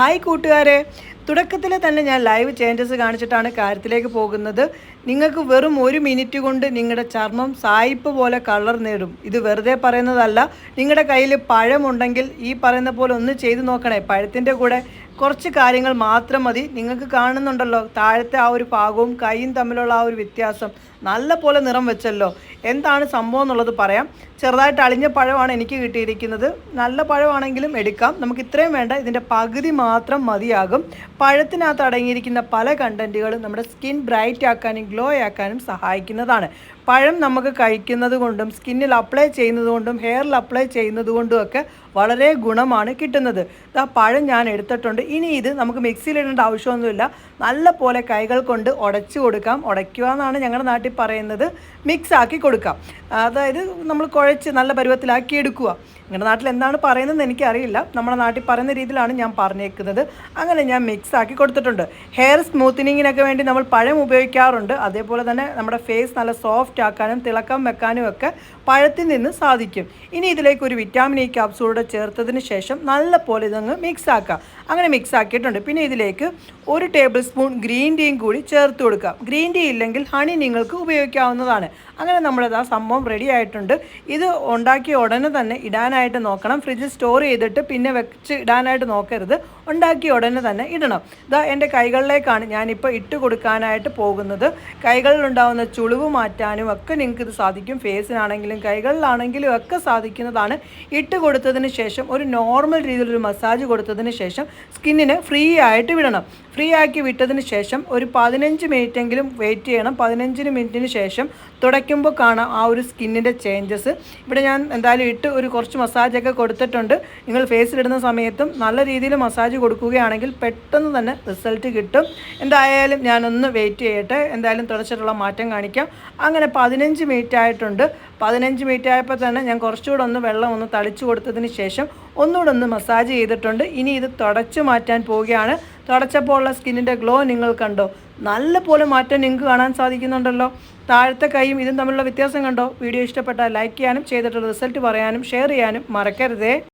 Hi കൂട്ടുകാരെ. തുടക്കത്തിൽ തന്നെ ഞാൻ ലൈവ് ചേഞ്ചസ് കാണിച്ചിട്ടാണ് കാര്യത്തിലേക്ക് പോകുന്നത്. നിങ്ങൾക്ക് വെറും ഒരു മിനിറ്റ് കൊണ്ട് നിങ്ങളുടെ ചർമ്മം സായിപ്പ് പോലെ കളർ നേടും. ഇത് വെറുതെ പറയുന്നതല്ല. നിങ്ങളുടെ കയ്യിൽ പഴമുണ്ടെങ്കിൽ ഈ പറയുന്ന പോലെ ഒന്ന് ചെയ്തു നോക്കണേ. പഴത്തിന്റെ കൂടെ കുറച്ച് കാര്യങ്ങൾ മാത്രം മതി. നിങ്ങൾക്ക് കാണുന്നുണ്ടല്ലോ താഴത്തെ ആ ഒരു ഭാഗവും കൈയും തമ്മിലുള്ള ആ ഒരു വ്യത്യാസം. നല്ല പോലെ നിറം വെച്ചല്ലോ. എന്താണ് സംഭവം എന്നുള്ളത് പറയാം. ചെറുതായിട്ട് അളിഞ്ഞ പഴമാണ് എനിക്ക് കിട്ടിയിരിക്കുന്നത്. നല്ല പഴമാണെങ്കിലും എടുക്കാം. നമുക്ക് ഇത്രയും വേണ്ട. ഇതിന്റെ പകുതി മാത്രം മതിയാകും. പഴത്തിനകത്ത് അടങ്ങിയിരിക്കുന്ന പല കണ്ടന്റുകളും നമ്മുടെ സ്കിൻ ബ്രൈറ്റ് ആക്കാനും ഗ്ലോ ആക്കാനും സഹായിക്കുന്നതാണ്. പഴം നമുക്ക് കഴിക്കുന്നത് കൊണ്ടും സ്കിന്നിൽ അപ്ലൈ ചെയ്യുന്നത് കൊണ്ടും ഹെയറിൽ അപ്ലൈ ചെയ്യുന്നത് കൊണ്ടും ഒക്കെ വളരെ ഗുണമാണ് കിട്ടുന്നത്. ആ പഴം ഞാൻ എടുത്തിട്ടുണ്ട്. ഇനി ഇത് നമുക്ക് മിക്സിയിലിടേണ്ട ആവശ്യമൊന്നുമില്ല. നല്ല പോലെ കൈകൾ കൊണ്ട് ഉടച്ചു കൊടുക്കാം. ഉടയ്ക്കുക എന്നാണ് ഞങ്ങളുടെ നാട്ടിൽ പറയുന്നത്. മിക്സ് ആക്കി കൊടുക്കാം. അതായത് നമ്മൾ കുഴച്ച് നല്ല പരുവത്തിലാക്കി എടുക്കുക. നിങ്ങളുടെ നാട്ടിൽ എന്താണ് പറയുന്നതെന്ന് എനിക്കറിയില്ല. നമ്മുടെ നാട്ടിൽ പറയുന്ന രീതിയിലാണ് ഞാൻ പറഞ്ഞേക്കുന്നത്. അങ്ങനെ ഞാൻ മിക്സ് ആക്കി കൊടുത്തിട്ടുണ്ട്. ഹെയർ സ്മൂത്തനിങ്ങിനൊക്കെ വേണ്ടി നമ്മൾ പഴം ഉപയോഗിക്കാറുണ്ട്. അതേപോലെ തന്നെ നമ്മുടെ ഫേസ് നല്ല സോഫ്റ്റ് ആക്കാനും തിളക്കം വെക്കാനും ഒക്കെ പഴത്തിൽ നിന്ന് സാധിക്കും. ഇനി ഇതിലേക്ക് ഒരു വിറ്റാമിൻ ഇ ക്യാപ്സൂളൂടെ ചേർത്തതിന് ശേഷം നല്ല പോലെ ഇതങ്ങ് മിക്സ് ആക്കാം. അങ്ങനെ മിക്സ് ആക്കിയിട്ടുണ്ട് പിന്നെ ഇതിലേക്ക് ഒരു ടേബിൾ സ്പൂൺ ഗ്രീൻ ടീയും കൂടി ചേർത്ത് കൊടുക്കാം. ഗ്രീൻ ടീ ഇല്ലെങ്കിൽ ഹണി നിങ്ങൾക്ക് ഉപയോഗിക്കാവുന്നതാണ്. അങ്ങനെ നമ്മളത് ആ സംഭവം റെഡി ആയിട്ടുണ്ട്. ഇത് ഉണ്ടാക്കിയ ഉടനെ തന്നെ ഇടാനായിട്ട് നോക്കണം. ഫ്രിഡ്ജിൽ സ്റ്റോർ ചെയ്തിട്ട് പിന്നെ വെച്ച് ഇടാനായിട്ട് നോക്കരുത്. ഉണ്ടാക്കിയ ഉടനെ തന്നെ ഇടണം. ഇതാ എന്റെ കൈകളിലേക്കാണ് ഞാനിപ്പോൾ ഇട്ട് കൊടുക്കാനായിട്ട് പോകുന്നത്. കൈകളിലുണ്ടാവുന്ന ചുളിവ് മാറ്റാനും ഒക്കെ നിങ്ങൾക്ക് ഇത് സാധിക്കും. ഫേസിനാണെങ്കിലും കൈകളിലാണെങ്കിലും ഒക്കെ സാധിക്കുന്നതാണ്. ഇട്ട് കൊടുത്തതിന് ശേഷം ഒരു നോർമൽ രീതിയിലൊരു മസാജ് കൊടുത്തതിന് ശേഷം സ്കിന്നിന് ഫ്രീ ആയിട്ട് വിടണം. ഫ്രീ ആക്കി വിട്ടതിന് ശേഷം ഒരു പതിനഞ്ച് മിനിറ്റെങ്കിലും വെയിറ്റ് ചെയ്യണം. പതിനഞ്ചിന് മിനിറ്റിന് ശേഷം തുടയ്ക്കുമ്പോൾ കാണാം ആ ഒരു സ്കിന്നിന്റെ ചേഞ്ചസ് ഇവിടെ ഞാൻ എന്തായാലും ഇട്ട് ഒരു കുറച്ച് മസാജൊക്കെ കൊടുത്തിട്ടുണ്ട്. നിങ്ങൾ ഫേസിലിടുന്ന സമയത്തും നല്ല രീതിയിൽ മസാജ് കൊടുക്കുകയാണെങ്കിൽ പെട്ടെന്ന് തന്നെ റിസൾട്ട് കിട്ടും. എന്തായാലും ഞാനൊന്ന് വെയിറ്റ് ചെയ്യട്ടെ. എന്തായാലും തുടച്ചിട്ടുള്ള മാറ്റം കാണിക്കാം. അങ്ങനെ പതിനഞ്ച് മിനിറ്റ് ആയിട്ടുണ്ട്. പതിനഞ്ച് മിനിറ്റ് ആയപ്പോൾ തന്നെ ഞാൻ കുറച്ചുകൂടെ ഒന്ന് വെള്ളം ഒന്ന് തളിച്ചു കൊടുത്തതിന് ശേഷം ഒന്നുകൂടെ ഒന്ന് മസാജ് ചെയ്തിട്ടുണ്ട്. ഇനി ഇത് തുടച്ചു മാറ്റാൻ പോവുകയാണ്. തുടച്ചപ്പോൾ ഉള്ള സ്കിന്നിന്റെ ഗ്ലോ നിങ്ങൾ കണ്ടോ? നല്ല പോലെ മാറ്റം നിങ്ങൾക്ക് കാണാൻ സാധിക്കുന്നുണ്ടല്ലോ. താഴത്തെ കൈയും ഇതും തമ്മിലുള്ള വ്യത്യാസം കണ്ടോ? വീഡിയോ ഇഷ്ടപ്പെട്ടാൽ ലൈക്ക് ചെയ്യാനും ചെയ്തിട്ടുള്ള റിസൾട്ട് പറയാനും ഷെയർ ചെയ്യാനും മറക്കരുതേ.